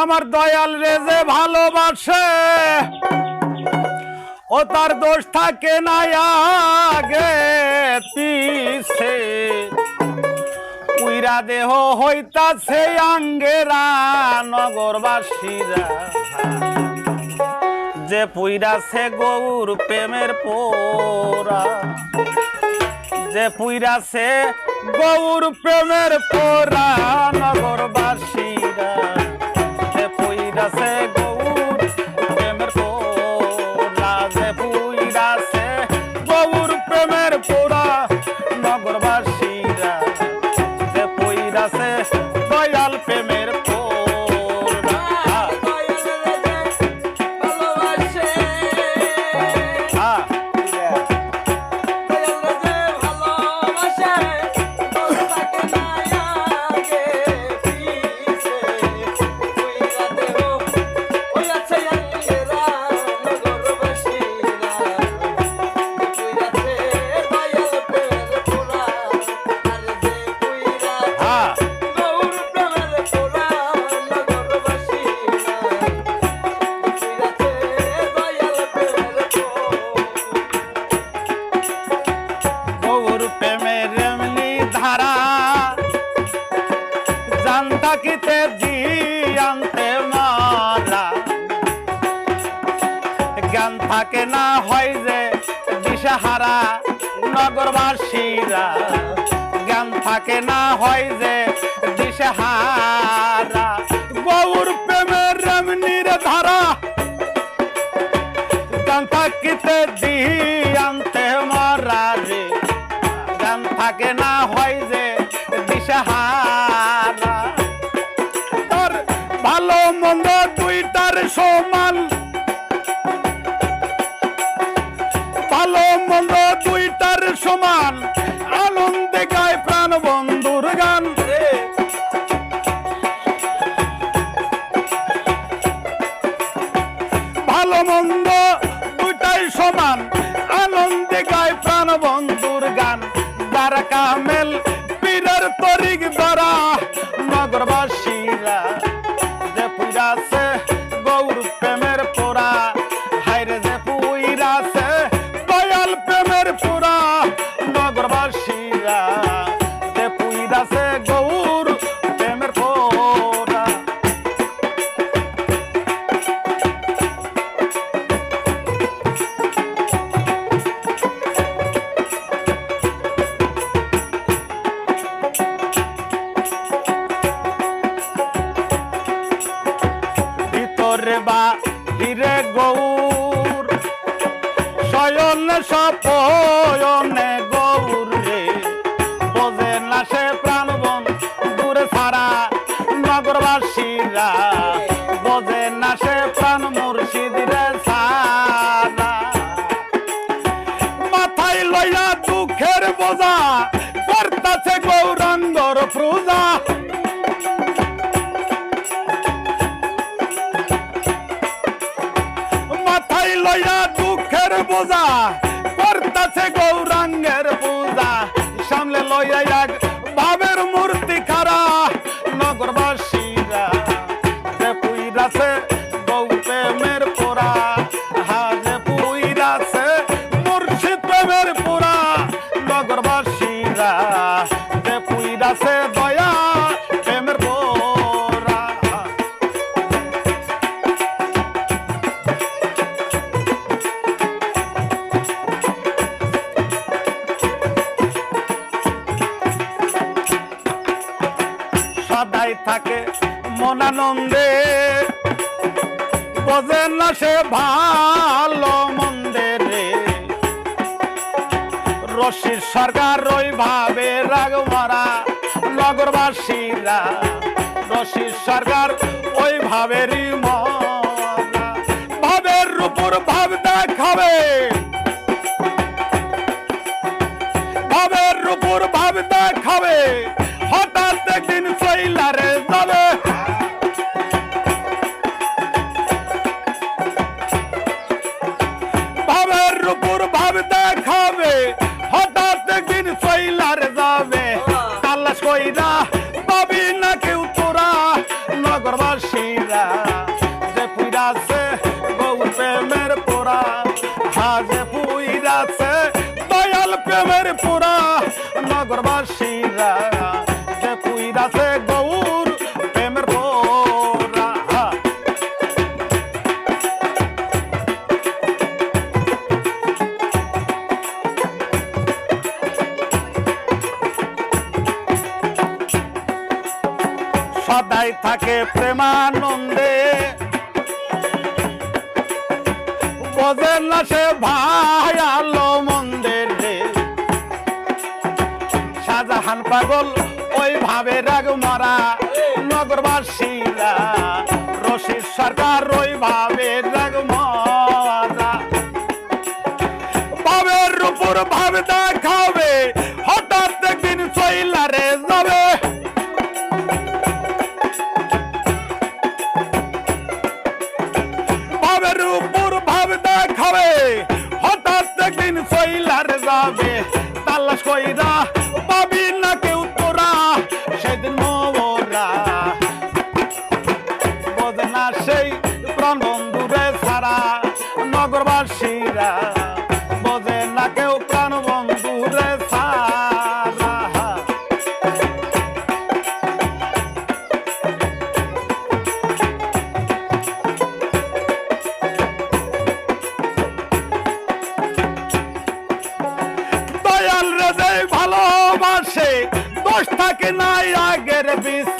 আমার দয়াল রে যে ভালোবাসে, ও তার দোষ থাকে না আগে পিছে উইরা দেহ হইতাছে আঙ্গেরা নগরবাসীরা। যে পুইরাছে গৌর প্রেমের পোরা, যে পুইরাছে গৌর প্রেমের পোরা নগরবাসীরা। পুইরাছে জ্ঞান থাকে না হয় যে দিশাহারা নগরবাসীরা। জ্ঞান থাকে না হয় যে দিশাহারা। গৌর প্রেমের এমনির ধারা। গান থাকিতে দি আনতে মারা রে। গান থাকে না হয় যে দিশাহারা। তোর ভালো মন্দ দুইটার সমান। সমান শয়ন সপয়নে গৌর রে। বোঝে না সে প্রাণবন দূরে ছাড়া নগরবাসীরা। বোঝে না সে প্রাণ মুর্শিদ রে মাথায় লইয়া দুঃখের বোঝা করতাছে গৌরাঙ্গর প্রজা মাথায় লইয়া দুঃখের পূজা করতেছে গৌরাঙ্গের পূজা। সামনে লইয়া এক ভাবের মূর্তি খারা নগরবাসীরা যে পুইরাছে সদাই থাকে মনানন্দে। বোঝে না সে ভালো মন্দের রে। রশির সরকার ওইভাবে রাগ মারা নগরবাসীরা। রশির সরকার ওইভাবেরই মরা। ভাবের উপর ভাব দেখাবে। ভাবের উপর ভাব দেখাবে। সদাই থাকে প্রেমানন্দে। বোঝেন না সে ভাই আলো মন্দির শাহজাহান পাগল ওই ভাবে রাগ মারা নগরবাসীরা। রশিদ সরকার ওই ভাবে রাগ মারা। ভাবের উপর ভাব দেখাবে 伟大 দোষ থাকে নাই আগের বিষে।